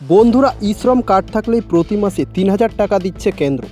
বন্ধুরা, ই শ্রম কার্ড থাকলেই প্রতি মাসে তিন হাজার টাকা দিচ্ছে কেন্দ্র।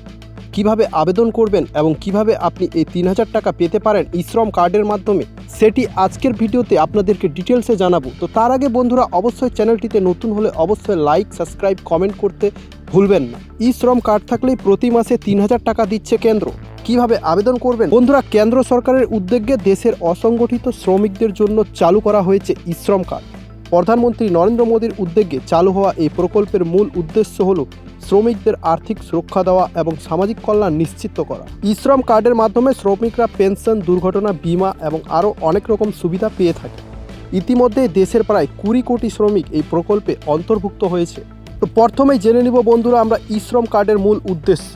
কীভাবে আবেদন করবেন এবং কীভাবে আপনি এই তিন হাজার টাকা পেতে পারেন ই শ্রম কার্ডের মাধ্যমে, সেটি আজকের ভিডিওতে আপনাদেরকে ডিটেলসে জানাব। তো তার আগে বন্ধুরা, অবশ্যই চ্যানেলটিতে নতুন হলে অবশ্যই লাইক, সাবস্ক্রাইব, কমেন্ট করতে ভুলবেন না। ই শ্রম কার্ড থাকলেই প্রতি মাসে তিন হাজার টাকা দিচ্ছে কেন্দ্র। কীভাবে আবেদন করবেন? বন্ধুরা, কেন্দ্র সরকারের উদ্যোগে দেশের অসংগঠিত শ্রমিকদের জন্য চালু করা হয়েছে ই শ্রম কার্ড। প্রধানমন্ত্রী নরেন্দ্র মোদীর উদ্যোগে চালু হওয়া এই প্রকল্পের মূল উদ্দেশ্য হল শ্রমিকদের আর্থিক সুরক্ষা দেওয়া এবং সামাজিক কল্যাণ নিশ্চিত করা। ই শ্রম কার্ডের মাধ্যমে শ্রমিকরা পেনশন, দুর্ঘটনা বীমা এবং আরও অনেক রকম সুবিধা পেয়ে থাকে। ইতিমধ্যে দেশের প্রায় কুড়ি কোটি শ্রমিক এই প্রকল্পে অন্তর্ভুক্ত হয়েছে। তো প্রথমেই জেনে নিব বন্ধুরা আমরা ইশ্রম কার্ডের মূল উদ্দেশ্য।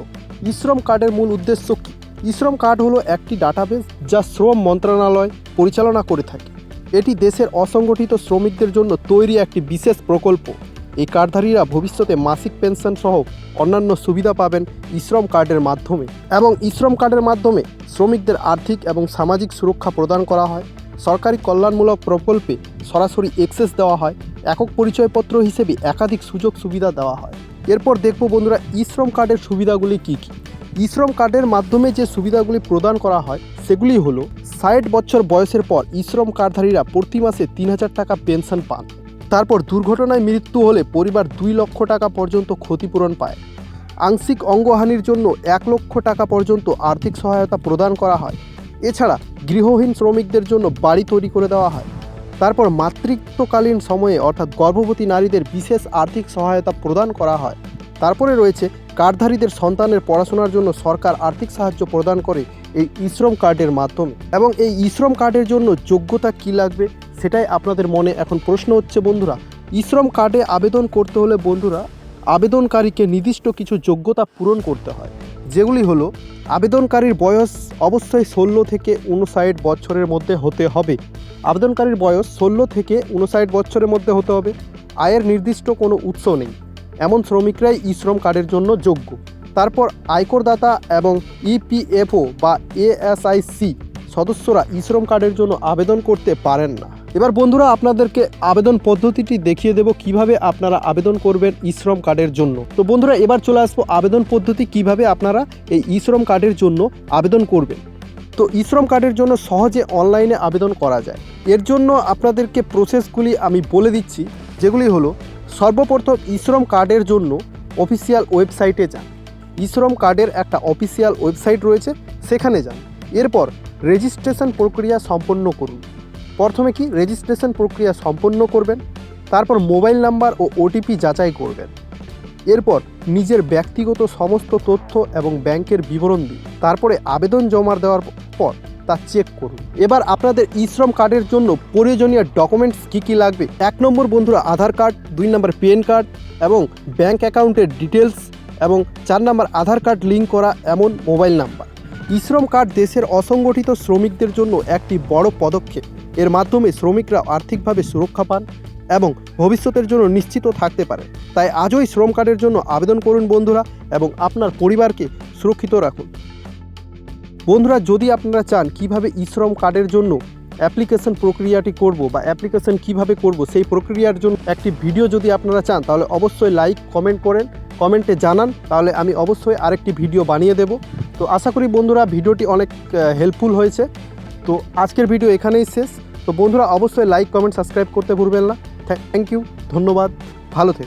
ইশ্রম কার্ডের মূল উদ্দেশ্য কী? ইশ্রম কার্ড হলো একটি ডাটাবেস যা শ্রম মন্ত্রণালয় পরিচালনা করে থাকে। এটি দেশের অসংগঠিত শ্রমিকদের জন্য তৈরি একটি বিশেষ প্রকল্প। এই কার্ডধারীরা ভবিষ্যতে মাসিক পেনশন সহ অন্যান্য সুবিধা পাবেন ইশ্রম কার্ডের মাধ্যমে এবং ইশ্রম কার্ডের মাধ্যমে শ্রমিকদের আর্থিক এবং সামাজিক সুরক্ষা প্রদান করা হয়। সরকারি কল্যাণমূলক প্রকল্পে সরাসরি এক্সেস দেওয়া হয়। একক পরিচয়পত্র হিসেবে একাধিক সুযোগ সুবিধা দেওয়া হয়। এরপর দেখব বন্ধুরা, ইশ্রম কার্ডের সুবিধাগুলি কী কী? ইশ্রম কার্ডের মাধ্যমে যে সুবিধাগুলি প্রদান করা হয়, সেগুলি হলো ষাট বছর বয়সের পর ইশ্রম কার্ডধারীরা প্রতি মাসে তিন হাজার টাকা পেনশন পান। তারপর দুর্ঘটনায় মৃত্যু হলে পরিবার দুই লক্ষ টাকা পর্যন্ত ক্ষতিপূরণ পায়। আংশিক অঙ্গহানির জন্য এক লক্ষ টাকা পর্যন্ত আর্থিক সহায়তা প্রদান করা হয়। এছাড়া গৃহহীন শ্রমিকদের জন্য বাড়ি তৈরি করে দেওয়া হয়। তারপর মাতৃত্বকালীন সময়ে অর্থাৎ গর্ভবতী নারীদের বিশেষ আর্থিক সহায়তা প্রদান করা হয়। তারপরে রয়েছে কার্ডধারীদের সন্তানের পড়াশোনার জন্য সরকার আর্থিক সাহায্য প্রদান করে এই ইশ্রম কার্ডের মাধ্যমে। এবং এই ইশ্রম কার্ডের জন্য যোগ্যতা কী লাগবে সেটাই আপনাদের মনে এখন প্রশ্ন হচ্ছে বন্ধুরা। ইশ্রম কার্ডে আবেদন করতে হলে বন্ধুরা আবেদনকারীকে নির্দিষ্ট কিছু যোগ্যতা পূরণ করতে হয়, যেগুলি হলো আবেদনকারীর বয়স অবশ্যই ষোলো থেকে উনষাট বছরের মধ্যে হতে হবে। আবেদনকারীর বয়স ষোলো থেকে উনষাট বছরের মধ্যে হতে হবে। আয়ের নির্দিষ্ট কোনো উৎস নেই। এমন শ্রমিকরাই ই শ্রম কার্ডের জন্য যোগ্য। তারপর আয়করদাতা এবং ইপিএফও বা এএসআইসি সদস্যরা ই শ্রম কার্ডের জন্য আবেদন করতে পারেন না। এবার বন্ধুরা, আপনাদেরকে আবেদন পদ্ধতিটি দেখিয়ে দেব কীভাবে আপনারা আবেদন করবেন ই শ্রম কার্ডের জন্য। তো বন্ধুরা, এবার চলে আসব আবেদন পদ্ধতি কীভাবে আপনারা এই ই শ্রম কার্ডের জন্য আবেদন করবেন। তো ই শ্রম কার্ডের জন্য সহজে অনলাইনে আবেদন করা যায়। এর জন্য আপনাদেরকে প্রসেসগুলি আমি বলে দিচ্ছি, যেগুলি হলো সর্বপ্রথম ইশ্রম কার্ডের জন্য অফিসিয়াল ওয়েবসাইটে যান। ইশ্রম কার্ডের একটা অফিসিয়াল ওয়েবসাইট রয়েছে, সেখানে যান। এরপর রেজিস্ট্রেশন প্রক্রিয়া সম্পন্ন করুন। প্রথমে কি রেজিস্ট্রেশন প্রক্রিয়া সম্পন্ন করবেন, তারপর মোবাইল নাম্বার ও ওটিপি যাচাই করবেন। এরপর নিজের ব্যক্তিগত সমস্ত তথ্য এবং ব্যাংকের বিবরণ দিন। তারপরে আবেদন জমা দেওয়ার পর তা চেক করুন। এবার আপনাদের ই শ্রম কার্ডের জন্য প্রয়োজনীয় ডকুমেন্টস কী কী লাগবে? এক নম্বর বন্ধুরা, আধার কার্ড, দুই নম্বর পেন কার্ড এবং ব্যাংক অ্যাকাউন্টের ডিটেলস এবং চার নম্বর আধার কার্ড লিঙ্ক করা এমন মোবাইল নাম্বার ই শ্রম কার্ড দেশের অসংগঠিত শ্রমিকদের জন্য একটি বড় পদক্ষেপ। এর মাধ্যমে শ্রমিকরা আর্থিকভাবে সুরক্ষা পান এবং ভবিষ্যতের জন্য নিশ্চিত থাকতে পারে। তাই আজই শ্রম কার্ডের জন্য আবেদন করুন বন্ধুরা এবং আপনার পরিবারকে সুরক্ষিত রাখুন। বন্ধুরা, যদি আপনারা চান কীভাবে ই শ্রম কার্ডের জন্য অ্যাপ্লিকেশন প্রক্রিয়াটি করব বা অ্যাপ্লিকেশন কীভাবে করব, সেই প্রক্রিয়ার জন্য একটি ভিডিও যদি আপনারা চান, তাহলে অবশ্যই লাইক, কমেন্ট করেন, কমেন্টে জানান, তাহলে আমি অবশ্যই আরেকটি ভিডিও বানিয়ে দেব। তো আশা করি বন্ধুরা, ভিডিওটি অনেক হেল্পফুল হয়েছে। তো আজকের ভিডিও এখানেই শেষ। তো বন্ধুরা, অবশ্যই লাইক, কমেন্ট, সাবস্ক্রাইব করতে ভুলবেন না। থ্যাংক ইউ, ধন্যবাদ, ভালো থেকে।